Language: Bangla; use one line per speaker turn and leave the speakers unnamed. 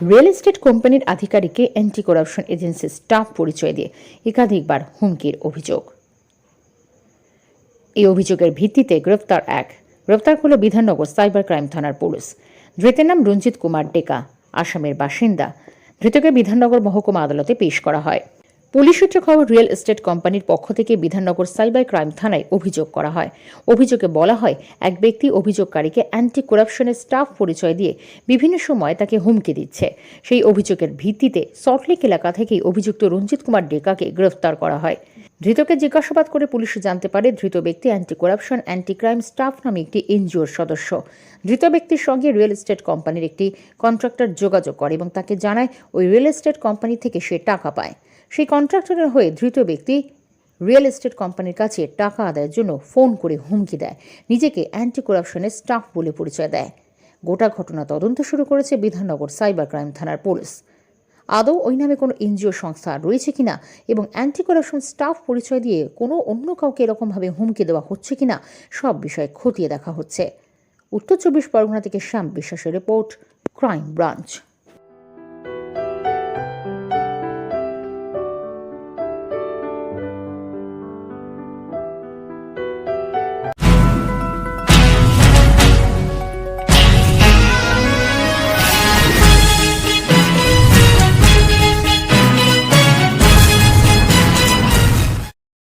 রিয়েল এস্টেট কোম্পানির আধিকারিককে অ্যান্টি করাপশন এজেন্সির স্টাফ পরিচয় দিয়ে একাধিকবার হুমকির অভিযোগ। এই অভিযোগের ভিত্তিতে গ্রেফতার এক, গ্রেফতার করল বিধাননগর সাইবার ক্রাইম থানার পুলিশ। ধৃতের নাম রঞ্জিত কুমার ডেকা, আসামের বাসিন্দা। ধৃতকে বিধাননগর মহকুমা আদালতে পেশ করা হয়। পুলিশ সূত্রে খবর, রিয়েল এস্টেট কোম্পানির পক্ষ থেকে বিধাননগর সাইবার ক্রাইম থানায় অভিযোগ করা হয়। অভিযোগে বলা হয়, এক ব্যক্তি অভিযোগকারীকে অ্যান্টি করাপশনের স্টাফ পরিচয় দিয়ে বিভিন্ন সময় তাকে হুমকি দিচ্ছে। সেই অভিযোগের ভিত্তিতে সল্টলেক এলাকা থেকেই অভিযুক্ত রঞ্জিত কুমার ডেকাকে গ্রেফতার করা হয়। ধৃতকে জিজ্ঞাসাবাদ করে পুলিশ জানতে পারে, ধৃত ব্যক্তি anti corruption anti crime staff নামে একটি এনজিওর সদস্য। ধৃত ব্যক্তির সঙ্গে রিয়েল এস্টেট কোম্পানির একটি কন্ট্রাক্টর যোগাযোগ করে এবং তাকে জানায়, ওই রিয়েল এস্টেট কোম্পানি থেকে সে টাকা পায়। সেই কন্ট্রাক্টরের হয়ে ধৃত ব্যক্তি রিয়েল এস্টেট কোম্পানির কাছে টাকা আদায়ের জন্য ফোন করে হুমকি দেয়। নিজেকে অ্যান্টি করাপশনের স্টাফ বলে পরিচয় দেয়। গোটা ঘটনা তদন্ত শুরু করেছে বিধাননগর সাইবার ক্রাইম থানার পুলিশ। আদৌ ওই নামে কোনো এনজিও সংস্থা রয়েছে কিনা এবং অ্যান্টি করাপশন স্টাফ পরিচয় দিয়ে কোনো অন্য কাউকে এরকমভাবে হুমকি দেওয়া হচ্ছে কিনা সব বিষয়ে খতিয়ে দেখা হচ্ছে। উত্তর চব্বিশ পরগনা থেকে শ্যাম বিশ্বাসের রিপোর্ট ক্রাইম ব্রাঞ্চ